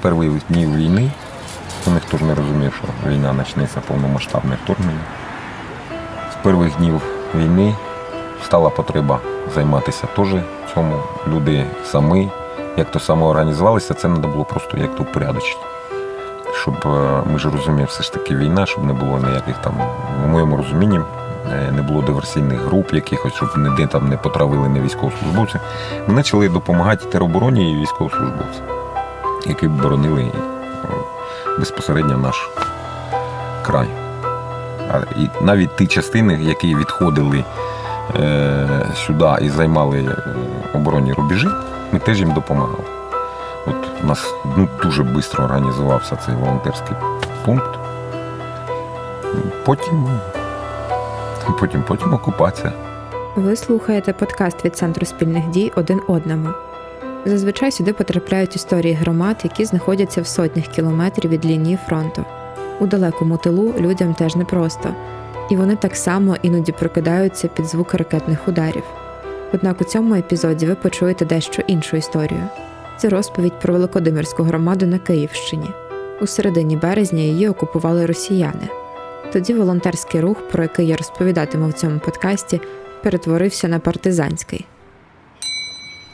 перших днів війни, то ніхто ж не розумів, що війна почнеться повномасштабне вторгнення. З перших днів війни стала потреба займатися теж цьому. Люди самі, як то самоорганізувалися, це треба було просто як то упорядочити. Щоб е, ми ж розуміємо, все ж таки війна, щоб не було ніяких там, в моєму розумінні, е, не було диверсійних груп якихось, щоб ніде там не потравили не військовослужбовців. Ми почали допомагати теробороні і військовослужбовцям, які боронили е, безпосередньо наш край. І навіть ті частини, які відходили е, сюди і займали е, оборонні рубежі, ми теж їм допомагали. От у нас ну, дуже швидко організувався цей волонтерський пункт. Потім, потім, потім окупація. Ви слухаєте подкаст від Центру спільних дій один одному. Зазвичай сюди потрапляють історії громад, які знаходяться в сотнях кілометрів від лінії фронту. У далекому тилу людям теж непросто, і вони так само іноді прокидаються під звук ракетних ударів. Однак у цьому епізоді ви почуєте дещо іншу історію. Це розповідь про Великодимирську громаду на Київщині. У середині березня її окупували росіяни. Тоді волонтерський рух, про який я розповідатиму в цьому подкасті, перетворився на партизанський.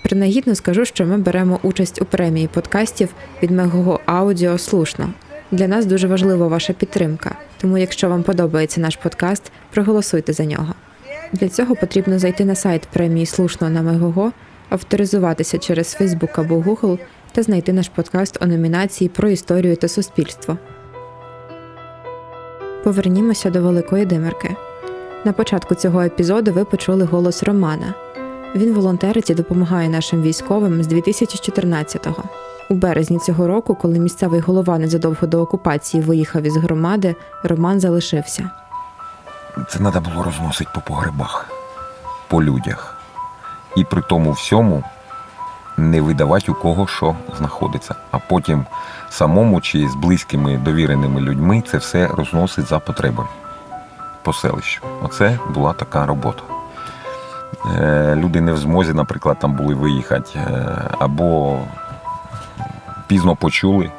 Принагідно скажу, що ми беремо участь у премії подкастів від Мегого Аудіо Слушно. Для нас дуже важлива ваша підтримка, тому якщо вам подобається наш подкаст, проголосуйте за нього. Для цього потрібно зайти на сайт премії Слушно на Мегого, авторизуватися через Facebook або Google та знайти наш подкаст у номінації про історію та суспільство. Повернімося до Великої Димирки. На початку цього епізоду ви почули голос Романа. Він волонтерить і допомагає нашим військовим з 2014-го. У березні цього року, коли місцевий голова незадовго до окупації виїхав із громади, Роман залишився. Це треба було розносити по погребах, по людях. І при тому всьому не видавати у кого що знаходиться, а потім самому чи з близькими довіреними людьми це все розносить за потребами по селищу. Оце була така робота. Е, Люди не в змозі, наприклад, там були виїхати, е, або пізно почули,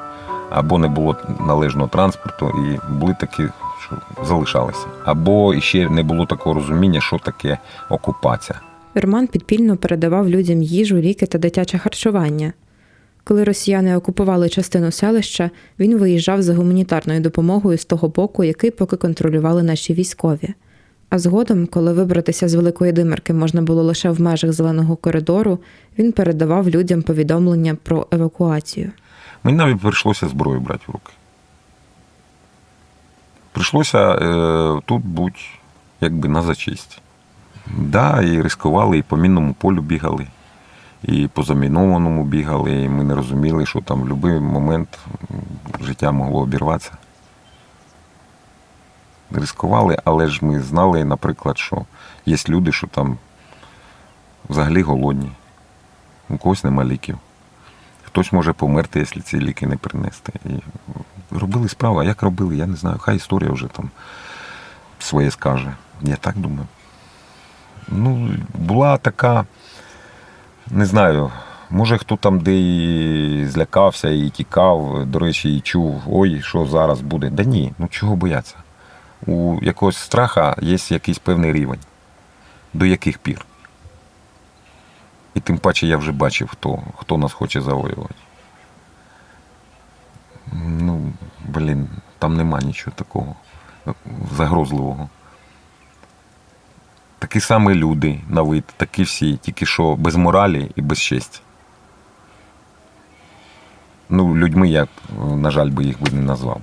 або не було належного транспорту, і були такі, що залишалися. Або ще не було такого розуміння, що таке окупація. Роман підпільно передавав людям їжу, ліки та дитяче харчування. Коли росіяни окупували частину селища, він виїжджав за гуманітарною допомогою з того боку, який поки контролювали наші військові. А згодом, коли вибратися з Великої Димирки можна було лише в межах зеленого коридору, він передавав людям повідомлення про евакуацію. Мені навіть прийшлося зброю брати в руки. Прийшлося е, тут бути якби на зачисті. Да, і ризикували, і по мінному полю бігали, і по замінованому бігали, і ми не розуміли, що там в будь-який момент життя могло обірватися. Ризикували, але ж ми знали, наприклад, що є люди, що там взагалі голодні, у когось нема ліків. Хтось може померти, якщо ці ліки не принести. І робили справу, а як робили, я не знаю. Хай історія вже там своє скаже. Я так думаю. Ну, була така, не знаю, може хто там де і злякався і тікав, до речі, і чув, ой, що зараз буде. Да ні, ну чого бояться? У якогось страха є якийсь певний рівень. До яких пір? І тим паче я вже бачив, хто, хто нас хоче завоювати. Ну, блін, там нема нічого такого загрозливого. Такі самі люди на вид, такі всі, тільки що без моралі і без честі. Ну, людьми я, на жаль, би їх би не назвав.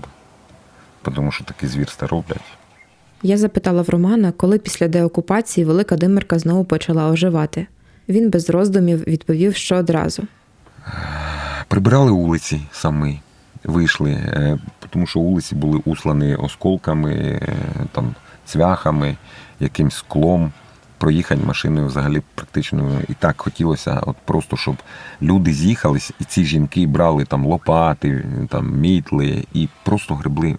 Тому що такі звірства роблять. Я запитала в Романа, коли після деокупації Велика Димирка знову почала оживати. Він без роздумів відповів, що одразу. Прибирали вулиці самі, вийшли, е, тому що вулиці були услані осколками, е, там, цвяхами, якимсь склом. Проїхати машиною взагалі практично і так хотілося, от просто щоб люди з'їхались, і ці жінки брали там лопати, там мітли і просто гребли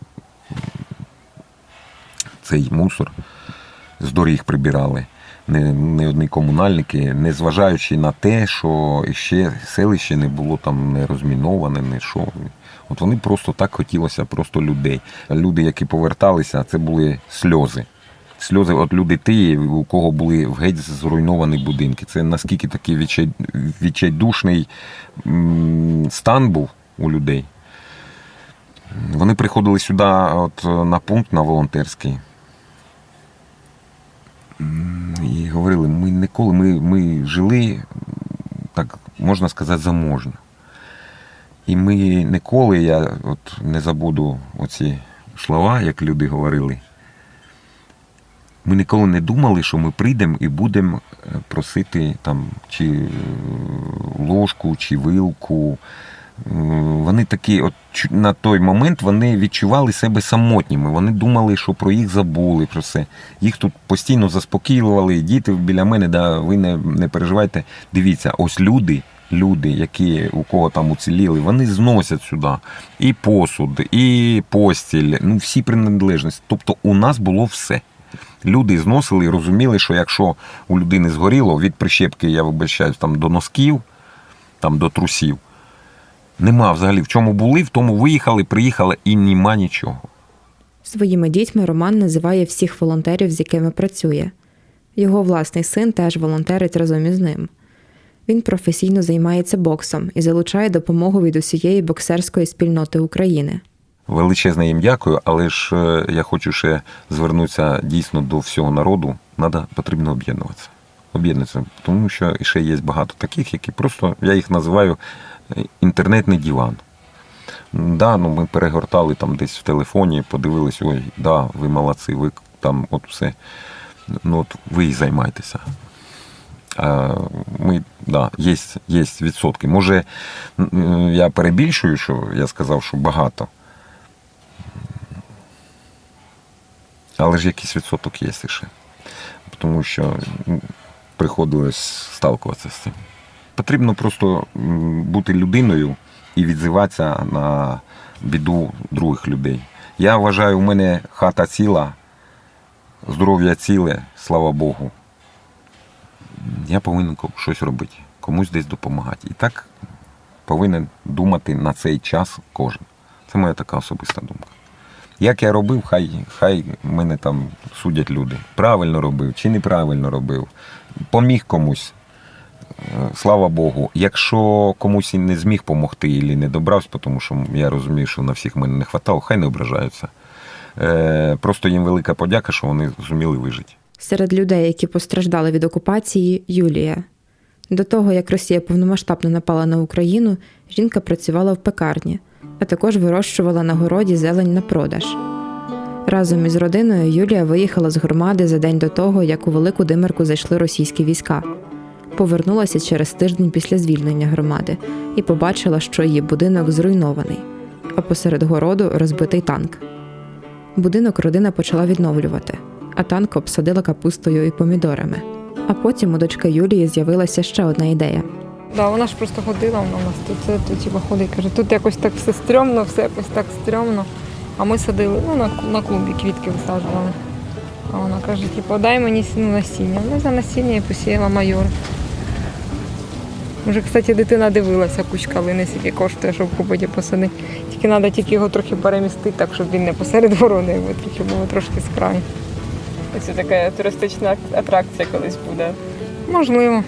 цей мусор з доріг прибирали. Не, не одні комунальники, незважаючи на те, що ще селище не було там не розміноване, не що. От вони просто так хотілося, просто людей. Люди, які поверталися, це були сльози. Сльози, от люди ті, у кого були геть зруйновані будинки. Це наскільки такий відчайдушний стан був у людей. Вони приходили сюди от, на пункт на волонтерський. І говорили, ми ніколи ми, ми жили, так можна сказати, заможно. І ми ніколи, я от не забуду оці слова, як люди говорили. Ми ніколи не думали, що ми прийдемо і будемо е, просити там чи е, ложку, чи вилку. Вони такі, от на той момент вони відчували себе самотніми. Вони думали, що про їх забули, про все. Їх тут постійно заспокоювали. Діти біля мене, да, ви не, не переживайте. Дивіться, ось люди, люди, які у кого там уціліли, вони зносять сюди і посуд, і постіль, ну всі приналежності. Тобто у нас було все. Люди зносили і розуміли, що якщо у людини згоріло від прищепки, я вибачаюсь, там до носків, там до трусів, нема взагалі. В чому були, в тому виїхали, приїхали і нема нічого. Своїми дітьми Роман називає всіх волонтерів, з якими працює. Його власний син теж волонтерить разом із ним. Він професійно займається боксом і залучає допомогу від усієї боксерської спільноти України. Величезне їм дякую, але ж е, я хочу ще звернутися дійсно до всього народу. Надо, потрібно об'єднуватися. Об'єднуватися, тому що ще є багато таких, які просто, я їх називаю інтернетний диван. Да, ну ми перегортали там десь в телефоні, подивились, ой, да, ви молодці, ви там от все. Ну от ви і займайтеся. А ми, да, є, є відсотки. Може, я перебільшую, що я сказав, що багато. Але ж якийсь відсоток є ще. Тому що приходилось сталкуватися з цим. Потрібно просто бути людиною і відзиватися на біду других людей. Я вважаю, у мене хата ціла, здоров'я ціле, слава Богу. Я повинен щось робити, комусь десь допомагати. І так повинен думати на цей час кожен. Це моя така особиста думка. Як я робив, хай, хай мене там судять люди. Правильно робив чи неправильно робив. Поміг комусь. Е, Слава Богу. Якщо комусь не зміг допомогти і не добрався, тому що я розумію, що на всіх мене не хватало, хай не ображаються. Е, Просто їм велика подяка, що вони зуміли вижити. Серед людей, які постраждали від окупації, Юлія. До того, як Росія повномасштабно напала на Україну, жінка працювала в пекарні, а також вирощувала на городі зелень на продаж. Разом із родиною Юлія виїхала з громади за день до того, як у Велику Димирку зайшли російські війська. Повернулася через тиждень після звільнення громади і побачила, що її будинок зруйнований, а посеред городу розбитий танк. Будинок родина почала відновлювати, а танк обсадила капустою і помідорами. А потім у дочки Юлії з'явилася ще одна ідея. Да, вона ж просто ходила, вона нас тут, це, тут типу, ходить, каже, тут якось так все стрьомно, все якось так стрьомно. А ми садили, ну, на, на клумбі квітки висаджували. А вона каже, типу, дай мені ну, насіння. Ну, за насіння і посіяла майор. Може, кстати, дитина дивилася куч калини, скільки коштує, щоб купити посадити. Тільки треба тільки його трохи перемістити, так, щоб він не посеред городу, якби трохи було трошки з краю. Це така туристична атракція колись буде. Можливо,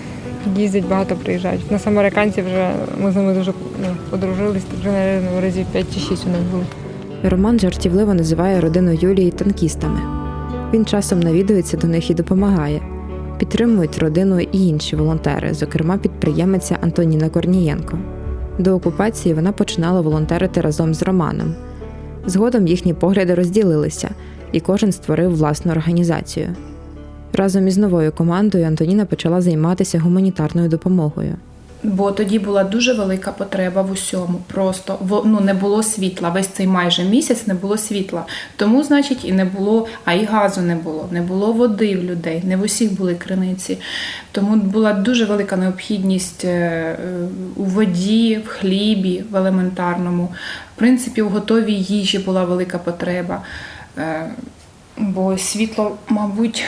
їздять, багато приїжджають. У нас американці вже, ми з ними дуже ну, подружились, так вже, мабуть, разів 5 чи 6 у них були. Роман жартівливо називає родину Юлії танкістами. Він часом навідується до них і допомагає. Підтримують родину і інші волонтери, зокрема підприємиця Антоніна Корнієнко. До окупації вона починала волонтерити разом з Романом. Згодом їхні погляди розділилися, і кожен створив власну організацію. Разом із новою командою Антоніна почала займатися гуманітарною допомогою. Бо тоді була дуже велика потреба в усьому. Просто в- ну, не було світла. Весь цей майже місяць не було світла. Тому, значить, і не було, а і газу не було, не було води в людей, не в усіх були криниці. Тому була дуже велика необхідність е, е, у воді, в хлібі, в елементарному. В принципі, у готовій їжі була велика потреба. Е, Бо світло, мабуть,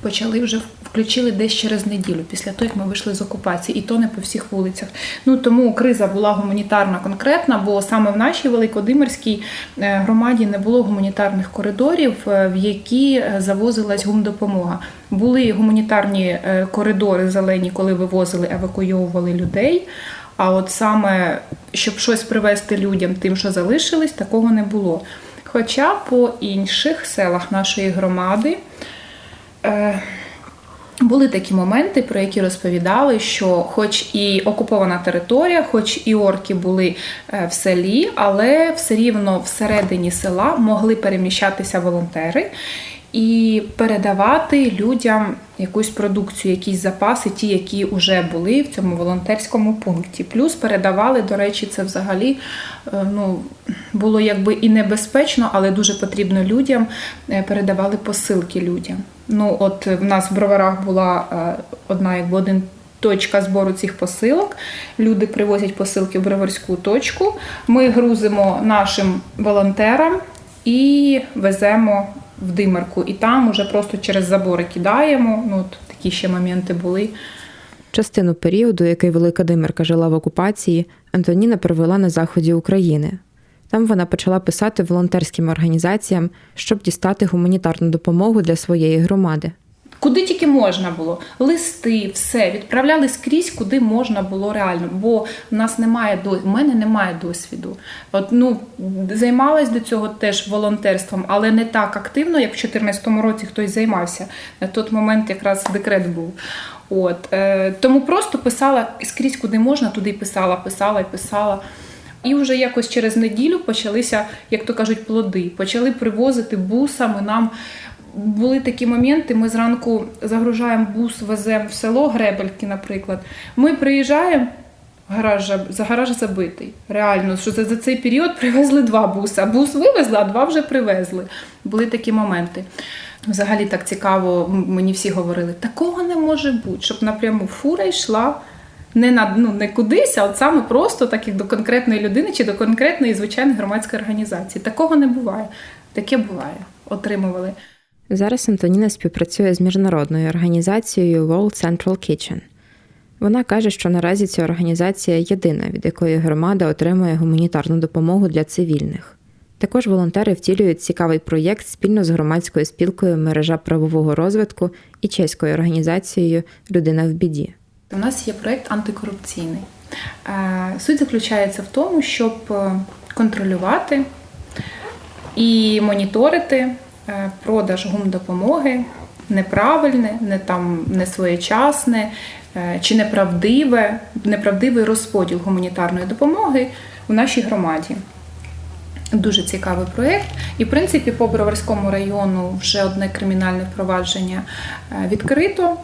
почали вже включили десь через неділю, після того, як ми вийшли з окупації, і то не по всіх вулицях. Ну тому криза була гуманітарна конкретна, бо саме в нашій Великодимирській е, громаді не було гуманітарних коридорів, е, в які е, завозилась гумдопомога. Були гуманітарні коридори зелені, коли вивозили, евакуйовували людей. А от саме щоб щось привезти людям, тим, що залишились, такого не було. Хоча по інших селах нашої громади були такі моменти, про які розповідали, що, хоч і окупована територія, хоч і орки були е, в селі, але все рівно всередині села могли переміщатися волонтери і передавати людям якусь продукцію, якісь запаси, ті, які вже були в цьому волонтерському пункті. Плюс передавали, до речі, це взагалі е, ну, було якби і небезпечно, але дуже потрібно людям. е, Передавали посилки людям. Ну, от в нас в броварах була е, одна, якби один. Точка збору цих посилок. Люди привозять посилки в броварську точку. Ми грузимо нашим волонтерам і веземо в димарку. І там уже просто через забори кидаємо. Ну, от такі ще моменти були. Частину періоду, який Велика Димерка жила в окупації, Антоніна провела на заході України. Там вона почала писати волонтерським організаціям, щоб дістати гуманітарну допомогу для своєї громади. Куди тільки можна було, листи, все відправляли скрізь, куди можна було реально. Бо в нас немає в мене немає досвіду. От ну займалась до цього теж волонтерством, але не так активно, як в 2014 році хтось займався. На той момент якраз декрет був. От е, тому просто писала скрізь, куди можна, туди й писала, писала і писала. І вже якось через неділю почалися, як то кажуть, плоди. Почали привозити бусами нам. Були такі моменти, ми зранку загружаємо бус, веземо в село Гребельки, наприклад. Ми приїжджаємо, гараж, за гараж забитий. Реально, що за, за цей період привезли два буса. Бус вивезли, а два вже привезли. Були такі моменти. Взагалі так цікаво, мені всі говорили, такого не може бути, щоб напряму фура йшла не на ну не кудись, а от саме просто так як до конкретної людини чи до конкретної звичайної громадської організації. Такого не буває. Таке буває. Отримували. Зараз Антоніна співпрацює з міжнародною організацією World Central Kitchen. Вона каже, що наразі ця організація єдина, від якої громада отримує гуманітарну допомогу для цивільних. Також волонтери втілюють цікавий проєкт спільно з громадською спілкою мережа правового розвитку і чеською організацією Людина в біді. У нас є проєкт антикорупційний. Е, Суть заключається в тому, щоб е, контролювати і моніторити продаж гумдопомоги неправильне, не там не своєчасне е, чи неправдиве, неправдивий розподіл гуманітарної допомоги в нашій громаді. Дуже цікавий проєкт. І, в принципі, по Броварському району вже одне кримінальне впровадження е, відкрито.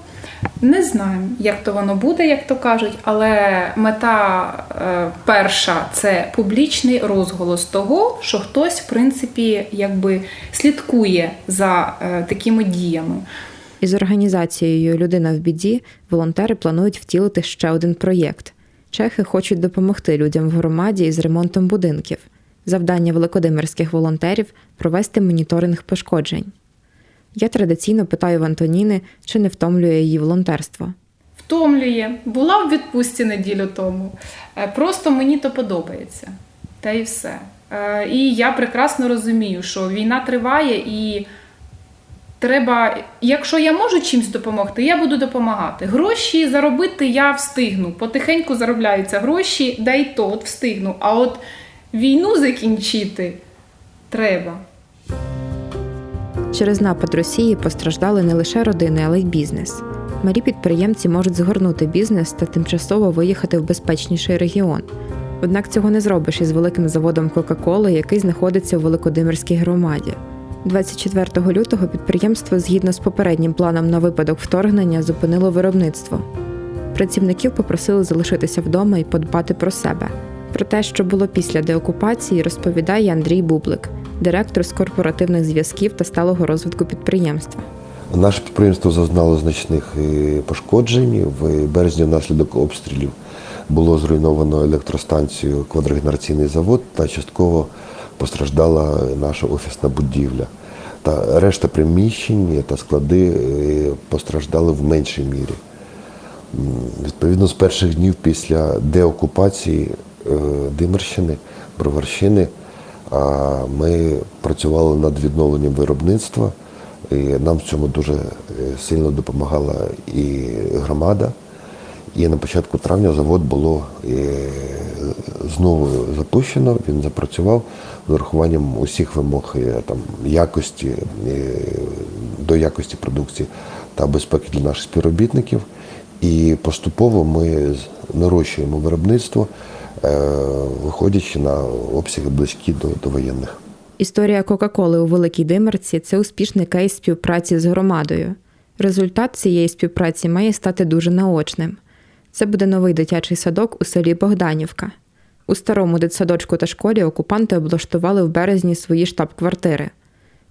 Не знаємо, як то воно буде, як то кажуть, але мета е, перша це публічний розголос того, що хтось, в принципі, якби слідкує за е, такими діями. Із організацією Людина в біді волонтери планують втілити ще один проєкт. Чехи хочуть допомогти людям в громаді із ремонтом будинків. Завдання великодимирських волонтерів провести моніторинг пошкоджень. Я традиційно питаю в Антоніни, чи не втомлює її волонтерство. Втомлює, була в відпустці неділю тому. Е, Просто мені то подобається. Та й все. Е, І я прекрасно розумію, що війна триває і. Треба, якщо я можу чимось допомогти, я буду допомагати. Гроші заробити я встигну. Потихеньку заробляються гроші, да й то от встигну. А от війну закінчити треба. Через напад Росії постраждали не лише родини, але й бізнес. Малі підприємці можуть згорнути бізнес та тимчасово виїхати в безпечніший регіон. Однак цього не зробиш із великим заводом Кока-Коли, який знаходиться у Великодимирській громаді. 24 лютого підприємство, згідно з попереднім планом на випадок вторгнення, зупинило виробництво. Працівників попросили залишитися вдома і подбати про себе. Про те, що було після деокупації, розповідає Андрій Бублик, директор з корпоративних зв'язків та сталого розвитку підприємства. Наше підприємство зазнало значних е, пошкоджень. В березні внаслідок обстрілів було зруйновано електростанцію квадрогенераційний завод та частково постраждала наша офісна будівля. Та решта приміщень та склади е, постраждали в меншій мірі. Відповідно, з перших днів після деокупації е, Димирщини, Броварщини, ми працювали над відновленням виробництва. І нам в цьому дуже е, сильно допомагала і громада. І на початку травня завод було е, знову запущено, він запрацював з урахуванням усіх вимог е, там, якості, до якості продукції та безпеки для наших співробітників. І поступово ми нарощуємо виробництво, виходячи на обсяги близькі до, до воєнних. Історія Кока-Коли у Великій Димерці це успішний кейс співпраці з громадою. Результат цієї співпраці має стати дуже наочним. Це буде новий дитячий садок у селі Богданівка. У старому дитсадочку та школі окупанти облаштували в березні свої штаб-квартири.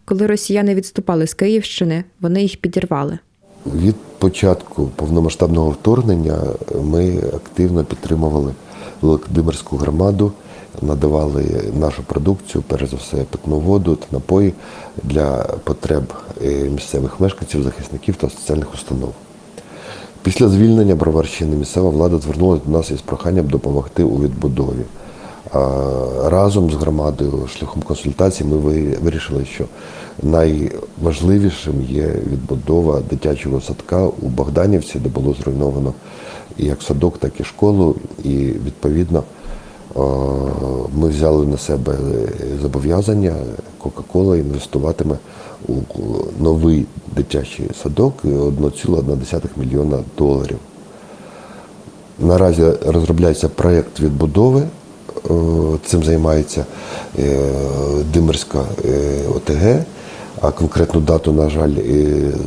Коли росіяни відступали з Київщини, вони їх підірвали. Від початку повномасштабного вторгнення ми активно підтримували Великодимирську громаду, надавали нашу продукцію, перш за все, питну воду та напої для потреб е, місцевих мешканців, захисників та соціальних установ. Після звільнення Броварщини місцева влада звернулася до нас із проханням допомогти у відбудові. Разом з громадою, шляхом консультацій, ми вирішили, що найважливішим є відбудова дитячого садка у Богданівці, де було зруйновано і як садок, так і школу. І відповідно е, ми взяли на себе зобов'язання. Кока-Кола інвестуватиме у новий дитячий садок 1,1 мільйона доларів. Наразі розробляється проєкт відбудови. Е, Цим займається е, Димирська ОТГ. А конкретну дату, на жаль,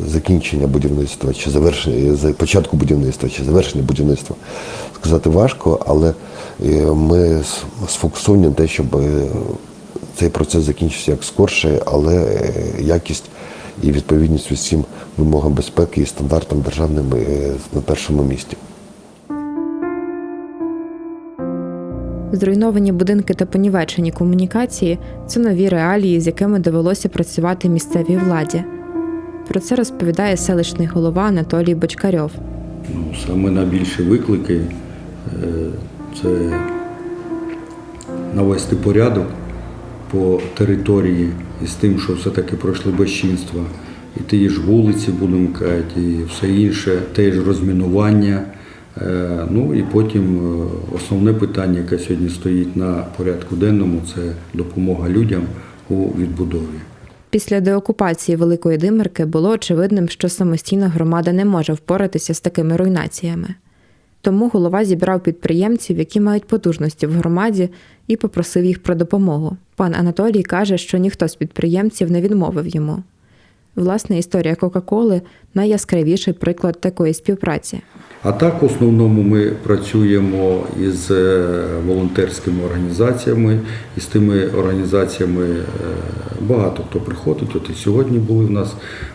закінчення будівництва чи завершення початку будівництва чи завершення будівництва сказати важко, але е, ми сфокусовані на те, щоб е, цей процес закінчився як скорше, але е, якість і відповідність усім вимогам безпеки і стандартам державним на першому місці. Зруйновані будинки та понівечені комунікації це нові реалії, з якими довелося працювати місцевій владі. Про це розповідає селищний голова Анатолій Бочкарьов. Ну, саме найбільші виклики е, це навести порядок по території із тим, що все-таки пройшли безчинства. І ті ж вулиці, будемо казати, і все інше, те ж розмінування. Е, Ну і потім е, основне питання, яке сьогодні стоїть на порядку денному, це допомога людям у відбудові. Після деокупації Великої Димирки було очевидним, що самостійно громада не може впоратися з такими руйнаціями. Тому голова зібрав підприємців, які мають потужності в громаді, і попросив їх про допомогу. Пан Анатолій каже, що ніхто з підприємців не відмовив йому. Власне, історія Кока-Коли найяскравіший приклад такої співпраці. А так, в основному, ми працюємо із е, волонтерськими організаціями, і з тими організаціями е, багато хто приходить. От і сьогодні були в нас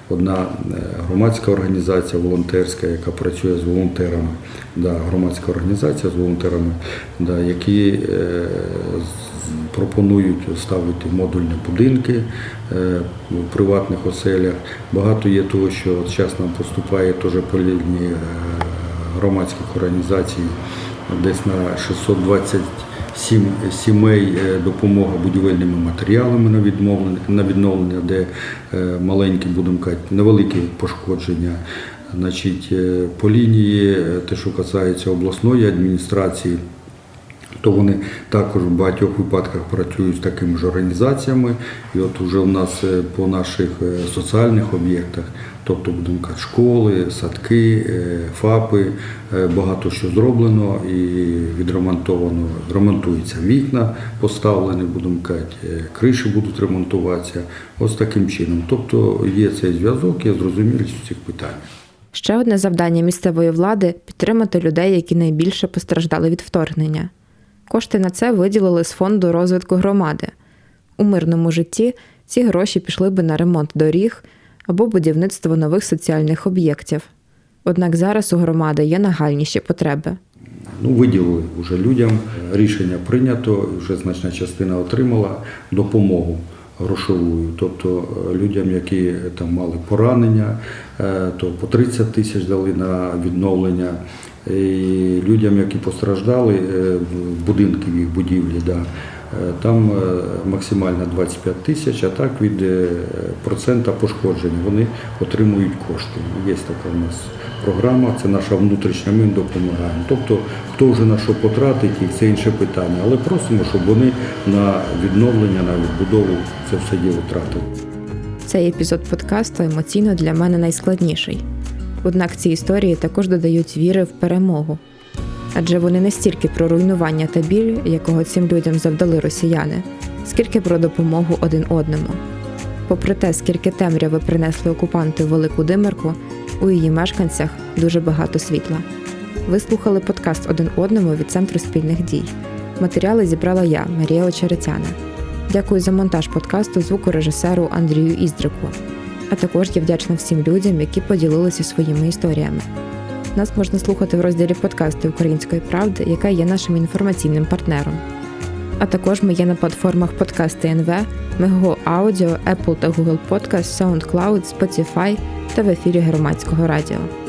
одна е, громадська організація волонтерська, яка працює з волонтерами. Да, громадська організація з волонтерами, да, які е, пропонують ставити модульні будинки е, в приватних оселях. Багато є того, що зараз нам поступає теж по е, громадських організацій десь на 627 сімей е, допомога будівельними матеріалами на відмовлення, на відновлення, де маленькі, будемо казати, невеликі пошкодження. Значить, е, по лінії, е, те, що касається обласної адміністрації, то вони також в багатьох випадках працюють з такими ж організаціями. І от уже у нас е, по наших соціальних об'єктах, тобто казати, школи, садки, ФАПи, багато що зроблено і відремонтовано. Ремонтуються вікна, поставлені, будемо казати, криші будуть ремонтуватися. Ось таким чином. Тобто є цей зв'язок, є зрозумілість у цих питаннях. Ще одне завдання місцевої влади підтримати людей, які найбільше постраждали від вторгнення. Кошти на це виділили з фонду розвитку громади. У мирному житті ці гроші пішли би на ремонт доріг або будівництво нових соціальних об'єктів. Однак зараз у громади є нагальніші потреби. Ну, виділили вже людям. Рішення прийнято, вже значна частина отримала допомогу грошовою. Тобто людям, які там мали поранення, то по 30 тисяч дали на відновлення. І людям, які постраждали е, будинки їх будівлі, да, е, там е, максимально 25 тисяч, а так від е, процента пошкоджень вони отримують кошти. Є така у нас програма, це наша внутрішня, ми їм допомагаємо. Тобто, хто вже на що потратить, і це інше питання. Але просимо, щоб вони на відновлення, на відбудову це все діло тратили. Цей епізод подкасту емоційно для мене найскладніший. Однак ці історії також додають віри в перемогу. Адже вони не стільки про руйнування та біль, якого цим людям завдали росіяни, скільки про допомогу один одному. Попри те, скільки темряви принесли окупанти в Велику Димирку, у її мешканцях дуже багато світла. Ви слухали подкаст один одному від Центру спільних дій. Матеріали зібрала я, Марія Очеретяна. Дякую за монтаж подкасту звукорежисеру Андрію Іздрику. А також я вдячна всім людям, які поділилися своїми історіями. Нас можна слухати в розділі подкасти Української правди, яка є нашим інформаційним партнером. А також ми є на платформах подкасти НВ, Мего Аудіо, Apple та Google Podcast, SoundCloud, Spotify та в ефірі громадського радіо.